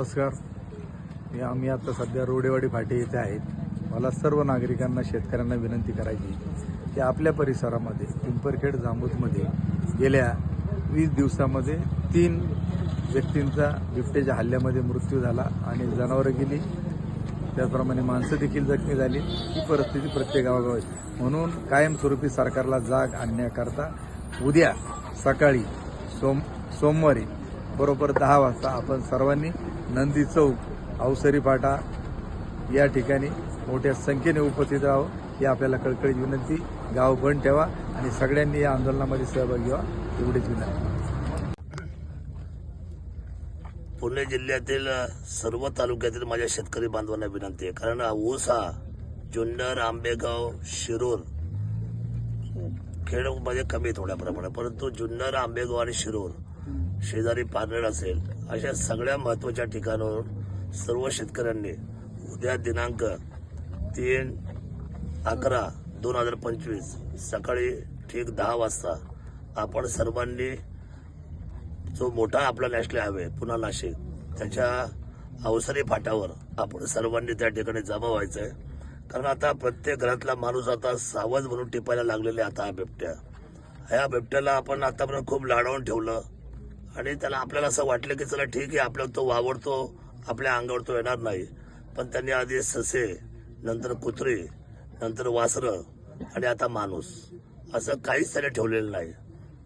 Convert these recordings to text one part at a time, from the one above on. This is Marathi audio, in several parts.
नमस्कार. मी आम्ही आता सध्या रोडेवाडी फाटे येथे आहेत. मला सर्व नागरिकांना शेतकऱ्यांना विनंती करायची की आपल्या परिसरामध्ये पिंपरखेड जांबूतमध्ये गेल्या वीस दिवसामध्ये तीन व्यक्तींचा बिबटेच्या हल्ल्यामध्ये मृत्यू झाला आणि जनावरं गेली. त्याचप्रमाणे माणसं देखील जखमी झाली. ही परिस्थिती प्रत्येक गावागाव आहे. म्हणून कायमस्वरूपी सरकारला जाग आणण्याकरता उद्या सकाळी सोम सोमवारी बरोबर दहा वाजता आपण सर्वांनी नंदी चौक अवसरी फाटा या ठिकाणी मोठ्या संख्येने उपस्थित राहावं ही आपल्याला कळकळीत विनंती. गाव बंद ठेवा आणि सगळ्यांनी या आंदोलनामध्ये सहभागी व्हा एवढीच विनंती. पुणे जिल्ह्यातील सर्व तालुक्यातील माझ्या शेतकरी बांधवांना विनंती आहे. कारण ऊस हा जुन्नर आंबेगाव शिरूर म्हणजे कमी थोड्या प्रमाणात. परंतु जुन्नर आंबेगाव आणि शिरूर शेजारी पारनेर असेल अशा सगळ्या महत्त्वाच्या ठिकाणावर सर्व शेतकऱ्यांनी उद्या दिनांक तीन अकरा दोन हजार पंचवीस सकाळी ठीक दहा वाजता आपण सर्वांनी जो मोठा आपला नॅशनल हायवे पुन्हा नाशिक त्याच्या अवसरी फाटावर आपण सर्वांनी त्या ठिकाणी जमा व्हायचं आहे कारण आता प्रत्येक घरातला माणूस आता सावध म्हणून टिपायला लागलेले आता हा बिबट्या. ह्या बिबट्याला आपण आतापर्यंत खूप लाडवून ठेवलं. आणि त्याला आपल्याला असं वाटलं की चला ठीक आहे आपल्याला तो वावरतो आपल्या अंगावर तो येणार नाही. पण त्यांनी आधी ससे नंतर कुत्री नंतर वासरं आणि आता माणूस. असं काहीच त्याने ठेवलेलं नाही.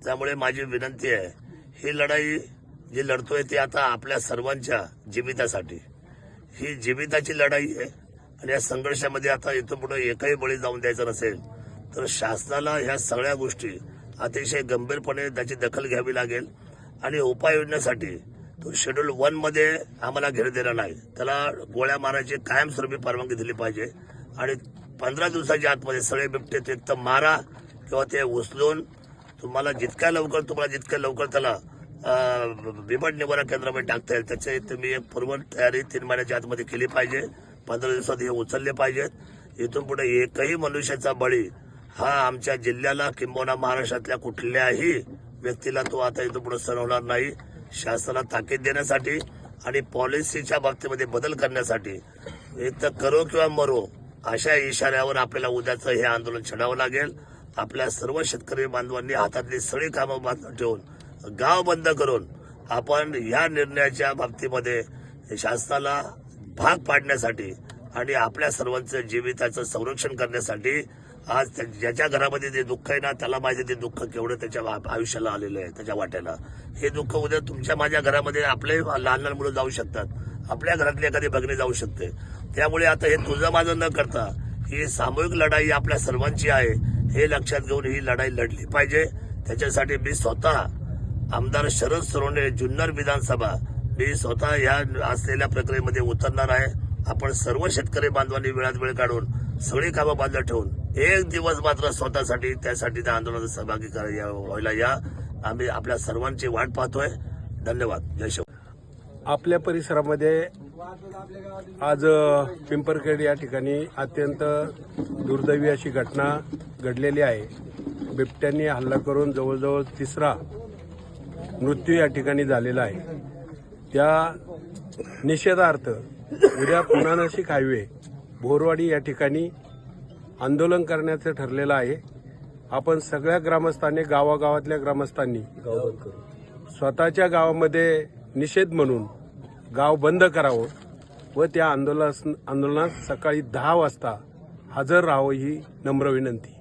त्यामुळे माझी विनंती आहे ही लढाई जी लढतोय ती आता आपल्या सर्वांच्या जीवितासाठी ही जीविताची लढाई आहे आणि या संघर्षामध्ये आता इथून पुढे एकही बळी जाऊन द्यायचं नसेल तर शासनाला ह्या सगळ्या गोष्टी अतिशय गंभीरपणे त्याची दखल घ्यावी लागेल. आणि उपाययोजनेसाठी तो शेड्यूल वनमध्ये आम्हाला घेर देणार नाही. त्याला गोळ्या मारायची कायमस्वरूपी परवानगी दिली पाहिजे. आणि पंधरा दिवसाच्या आतमध्ये सगळे बिबटे ते तर मारा किंवा ते उचलून तुम्हाला जितक्या लवकर तुम्हाला जितक्या लवकर त्याला बिबट निवारण केंद्रामध्ये टाकता येईल त्याची तुम्ही एक पूर्व तयारी तीन महिन्याच्या आतमध्ये केली पाहिजे. पंधरा दिवसात हे उचलले पाहिजेत. इथून पुढे एकही मनुष्याचा बळी हा आमच्या जिल्ह्याला किंबहुना महाराष्ट्रातल्या कुठल्याही व्यक्तीला तो आता इथं पुढे सण होणार नाही. शासनाला ताकीद देण्यासाठी आणि पॉलिसीच्या बाबतीमध्ये बदल करण्यासाठी. एक तर करो किंवा मरो अशा इशाऱ्यावर आपल्याला उद्याचं हे आंदोलन छेडावं लागेल. आपल्या सर्व शेतकरी बांधवांनी हातातली सगळी कामं ठेवून गाव बंद करून आपण या निर्णयाच्या बाबतीमध्ये शासनाला भाग पाडण्यासाठी आणि आपल्या सर्वांचं जीविताचं संरक्षण करण्यासाठी आज त्या- ज्याच्या घरामध्ये जे दुःख आहे ना त्याला माझे ते दुःख केवढं त्याच्या आयुष्याला आलेलं आहे त्याच्या वाट्याला हे दुःख उद्या तुमच्या माझ्या घरामध्ये आपले लहान लहान मुलं जाऊ शकतात. आपल्या घरातली एखादी भगिनी जाऊ शकते. त्यामुळे आता हे तुझं माझं न करता ही सामूहिक लढाई आपल्या सर्वांची आहे. हे लक्षात घेऊन ही लढाई लढली पाहिजे. त्याच्यासाठी मी स्वतः आमदार शरद सोरोणे जुन्नर विधानसभा मी स्वतः या असलेल्या प्रक्रियेमध्ये उतरणार आहे. आपण सर्व शेतकरी बांधवांनी वेळात वेळ काढून सगळी कामं बांधलं ठेवून एक दिवस मात्र स्वतःसाठी त्यासाठी त्या आंदोलनात सहभागी करायला या- व्हायला या. आम्ही आपल्या सर्वांची वाट पाहतोय. धन्यवाद. जय शिव. आपल्या परिसरामध्ये आज पिंपरखेड या ठिकाणी अत्यंत दुर्दैवी अशी घटना घडलेली आहे. बिबट्यांनी हल्ला करून जवळजवळ तिसरा मृत्यू या ठिकाणी झालेला आहे. त्या निषेधार्थ उद्या पुनानाशिक हायवे भोरवाडी या ठिकाणी आंदोलन करण्याचं ठरलेलं आहे. आपण सगळ्या ग्रामस्थांनी गावागावातल्या ग्रामस्थांनी स्वतःच्या गावामध्ये निषेध म्हणून गाव बंद करावं व त्या आंदोलन आंदोलनात सकाळी दहा वाजता हजर राहावं ही नम्र विनंती.